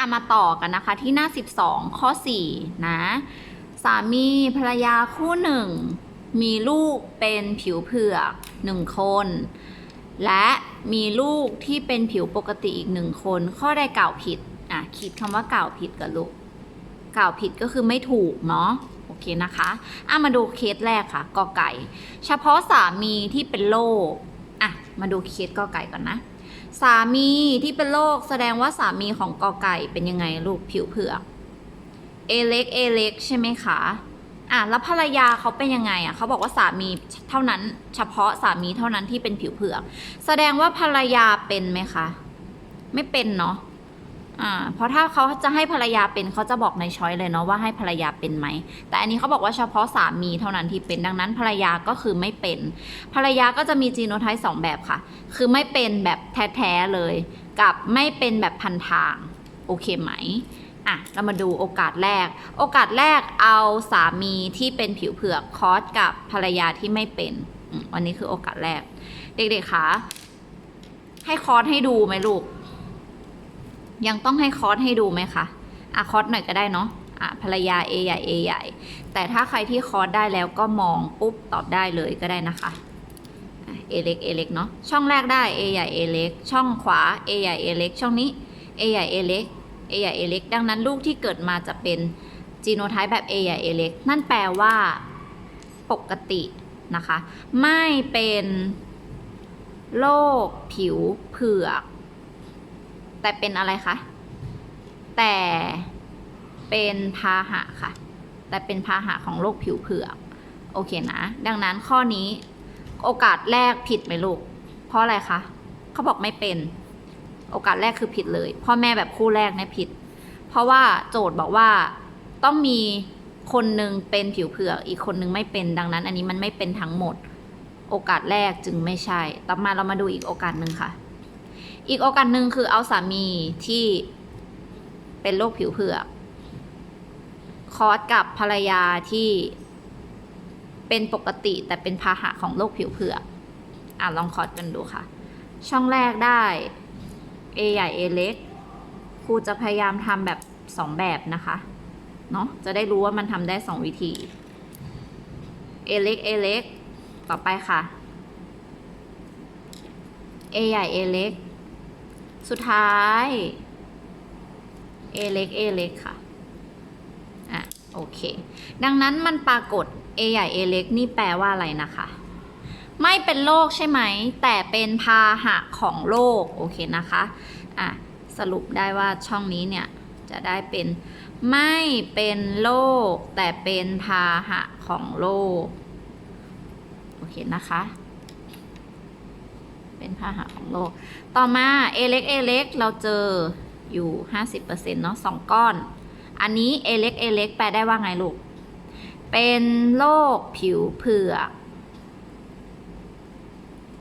อะมาต่อกันนะคะที่หน้า 12 ข้อ 4 นะ สามีภรรยาคู่หนึ่ง มีลูกเป็นผิวเผือกหนึ่งคน และมีลูกที่เป็นผิวปกติอีกหนึ่งคน ข้อใดกล่าวผิด อะคิดคำว่ากล่าวผิดกับลูกกล่าวผิดก็คือไม่ถูกเนาะโอเคนะคะอะมาดูเคสแรกค่ะกอไก่ เฉพาะสามีที่เป็นโรค มาดูเคสกอไก่ก่อนนะ สามีที่เป็นโรคแสดงว่าสามีของกอไก่เป็นยังไงลูกผิวเผือกเอเล็กเอเล็กใช่ไหมคะอะแล้วภรรยาเขาเป็นยังไงอะเขาบอกว่าสามีเท่านั้นเฉพาะสามีเท่านั้นที่เป็นผิวเผือก แสดงว่าภรรยาเป็นไหมคะ ไม่เป็นเนาะ อ่าเพราะถ้าเขาจะให้ภรรยาเป็นเขาจะบอกในช้อยเลยเนาะว่าให้ภรรยาเป็นไหม แต่อันนี้เขาบอกว่าเฉพาะสามีเท่านั้นที่เป็นดังนั้นภรรยาก็คือไม่เป็น ภรรยาก็จะมีจีโนไทป์สองแบบค่ะ คือไม่เป็นแบบแท้ๆเลย กับไม่เป็นแบบพันทาง โอเคไหมอะเรามาดูโอกาสแรก โอกาสแรกเอาสามีที่เป็นผิวเผือกคอสกับภรรยาที่ไม่เป็นวันนี้คือโอกาสแรก เด็กๆคะให้คอสให้ดูไหมลูก ยังต้องให้คอสให้ดูไหมคะอะคอสหน่อยก็ได้เนาะอะภรรยา A ใหญ่ A ใหญ่ แต่ถ้าใครที่คอสได้แล้วก็มองปุ๊บตอบได้เลยก็ได้นะคะ A เล็ก A เล็กเนาะ ช่องแรกได้ A ใหญ่ A เล็ก ช่องขวา A ใหญ่ A เล็ก ช่องนี้ A ใหญ่ A เล็ก A ใหญ่ A เล็ก ดังนั้นลูกที่เกิดมาจะเป็นจีโนไทป์แบบ A ใหญ่ A เล็ก นั่นแปลว่าปกตินะคะ ไม่เป็นโรคผิวเผือก แต่เป็นอะไรคะ แต่เป็นพาหะค่ะ แต่เป็นพาหะของโรคผิวเผือก โอเคนะ ดังนั้นข้อนี้โอกาสแรกผิดไหมลูก เพราะอะไรคะ เขาบอกไม่เป็น โอกาสแรกคือผิดเลย พ่อแม่แบบคู่แรกเนี่ยผิด เพราะว่าโจทย์บอกว่าต้องมีคนหนึ่งเป็นผิวเผือก อีกคนหนึ่งไม่เป็น ดังนั้น อันนี้มันไม่เป็นทั้งหมด โอกาสแรกจึงไม่ใช่ ต่อมาเรามาดูอีกโอกาสหนึ่งค่ะ อีกโอกาสหนึ่งคือเอาสามีที่เป็นโรคผิวเผือก คอสกับภรรยาที่เป็นปกติแต่เป็นพาหะของโรคผิวเผือกอะลองคอสกันดูค่ะ ช่องแรกได้ A ใหญ่ A เล็ก ครูจะพยายามทำแบบสองแบบนะคะเนาะจะได้รู้ว่ามันทำได้สองวิธี A เล็ก A เล็ก ต่อไปค่ะ A ใหญ่ A เล็ก สุดท้าย A เล็ก A เล็กค่ะ อะ โอเค ดังนั้นมันปรากฏ A ใหญ่ A เล็กนี่แปลว่าอะไรนะคะ ไม่เป็นโรคใช่ไหม แต่เป็นพาหะของโรคโอเคนะคะ อะ สรุปได้ว่าช่องนี้เนี่ย จะได้เป็นไม่เป็นโรคแต่เป็นพาหะของโรคโอเคนะคะ เป็นพาหะของโรคต่อมา A เล็ก A เล็กเราเจออยู่ 50%เนาะสองก้อน อันนี้ A เล็ก A เล็กแปลได้ว่าไงลูก เป็นโรคผิวเผือก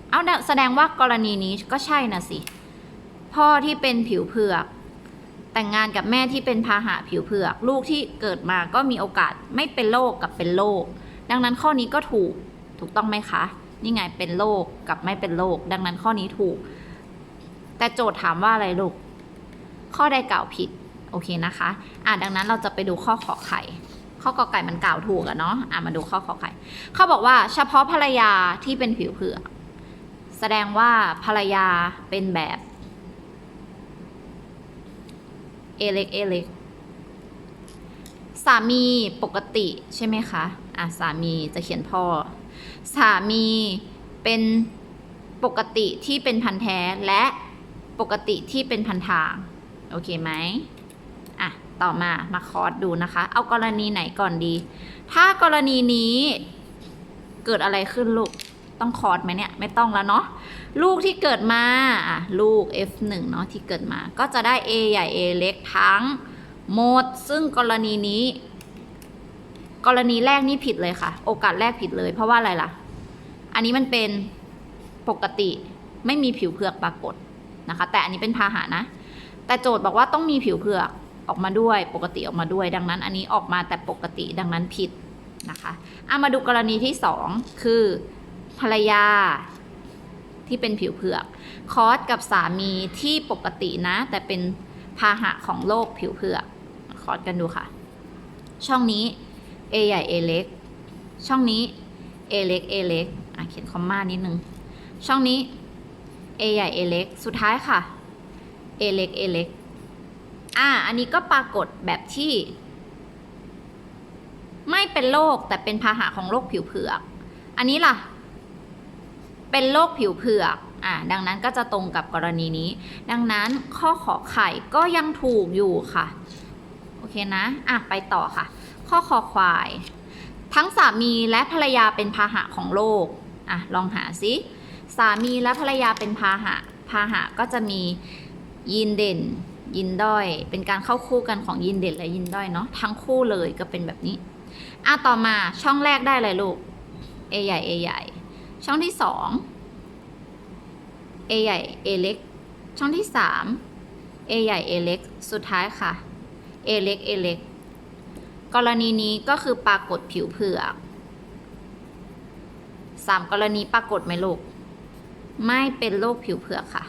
เอาแสดงว่ากรณีนี้ก็ใช่นะสิ พ่อที่เป็นผิวเผือก แต่งงานกับแม่ที่เป็นพาหะผิวเผือก ลูกที่เกิดมาก็มีโอกาสไม่เป็นโรคกับเป็นโรคดังนั้นข้อนี้ก็ถูกถูกต้องไหมคะ นี่ไงเป็นโรคกับไม่เป็นโรคดังนั้นข้อนี้ถูก แต่โจทย์ถามว่าอะไรลูก ข้อใดกล่าวผิด โอเคนะคะ อะดังนั้นเราจะไปดูข้อขอไข่ข้อกอไก่มันกล่าวถูกอะเนาะ อะมาดูข้อขอไข่เขาบอกว่าเฉพาะภรรยาที่เป็นผิวเผือกแสดงว่าภรรยาเป็นแบบเอเล็กเอเล็กสามีปกติใช่ไหมคะ อะ สามีจะเขียนพ่อ สามีเป็นปกติที่เป็นพันแท้และปกติที่เป็นพันทาง โอเคไหมอะ ต่อมามาคอร์สดูนะคะ เอากรณีไหนก่อนดี ถ้ากรณีนี้เกิดอะไรขึ้นลูก ต้องคอร์สไหมเนี่ย ไม่ต้องแล้วเนาะลูกที่เกิดมาอะลูก F1 เนาะที่เกิดมา ก็จะได้ A ใหญ่ A เล็กทั้งหมด ซึ่งกรณีนี้ กรณีแรกนี่ผิดเลยค่ะ โอกาสแรกผิดเลย เพราะว่าอะไรล่ะ อันนี้มันเป็นปกติไม่มีผิวเผือกปรากฏนะคะ แต่อันนี้เป็นพาหะนะ แต่โจทย์บอกว่าต้องมีผิวเผือกออกมาด้วยปกติออกมาด้วย ดังนั้นอันนี้ออกมาแต่ปกติดังนั้นผิดนะคะเอามาดูกรณีที่สองคือ ภรรยาที่เป็นผิวเผือกคอสกับสามีที่ปกตินะ แต่เป็นพาหะของโรคผิวเผือกคอร์ดกันดูค่ะ ช่องนี้ A ใหญ่ A เล็ก ช่องนี้ A เล็ก A เล็กอะเขียนคอมมานิดนึง ช่องนี้ A ใหญ่ A เล็ก สุดท้ายค่ะ A เล็ก A เล็ก อ่าอันนี้ก็ปรากฏแบบที่ ไม่เป็นโรคแต่เป็นพาหะของโรคผิวเผือก อันนี้ล่ะ เป็นโรคผิวเผือกอ่าดังนั้นก็จะตรงกับกรณีนี้ ดังนั้นข้อขอไข่ก็ยังถูกอยู่ค่ะ โอเคนะ อะ ไปต่อค่ะ ข้อคอควาย ทั้งสามีและภรรยาเป็นพาหะของโรคอะลองหาซิสามีและภรรยาเป็นพาหะพาหะก็จะมียินเด่น ยินด้อย เป็นการเข้าคู่กันของยินเด่นและยินด้อยเนาะทั้งคู่เลยก็เป็นแบบนี้อะต่อมาช่องแรกได้เลยลูก A ใหญ่ A ใหญ่ ช่องที่สอง A ใหญ่ A เล็ก ช่องที่สาม A ใหญ่ A เล็ก สุดท้ายค่ะ A เล็ก A เล็ก กรณีนี้ก็คือปรากฏผิวเผือกสามกรณีปรากฏไหมลูก ไม่เป็นโรคผิวเผือกค่ะ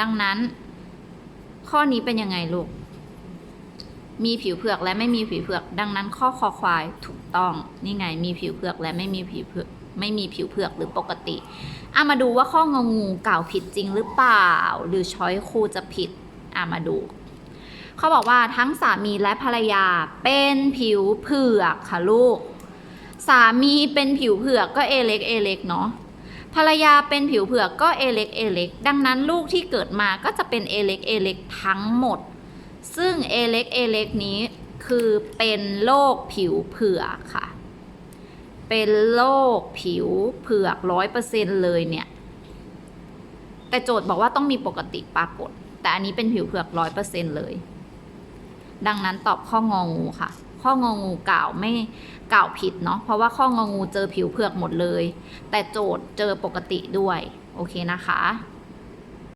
ดังนั้น ข้อนี้เป็นยังไงลูก มีผิวเผือกและไม่มีผิวเผือก ดังนั้นข้อคอควายถูกต้อง นี่ไง มีผิวเผือกและไม่มีผิวเผือกไม่มีผิวเผือกหรือปกติอะมาดูว่าข้องงูกล่าวผิดจริงหรือเปล่า หรือช้อยครูจะผิดอะมาดู เขาบอกว่าทั้งสามีและภรรยาเป็นผิวเผือกค่ะลูก สามีเป็นผิวเผือกก็เอเล็กเอเล็กเนาะภรรยาเป็นผิวเผือกก็เอเล็กเอเล็กดังนั้นลูกที่เกิดมาก็จะเป็นเอเล็กเอเล็กทั้งหมด ซึ่งเอเล็กเอเล็กนี้คือเป็นโรคผิวเผือกค่ะ เป็นโรคผิวเผือกร้อยเปอร์เซ็นเลยเนี่ย แต่โจทย์บอกว่าต้องมีปกติปรากฏ แต่อันนี้เป็นผิวเผือกร้อยเปอร์เซ็นเลย ดังนั้นตอบข้ององูค่ะ ข้ององูกล่าวไม่กล่าวผิดเนาะเพราะว่าข้ององูเจอผิวเผือกหมดเลย แต่โจทย์เจอปกติด้วย โอเคนะคะ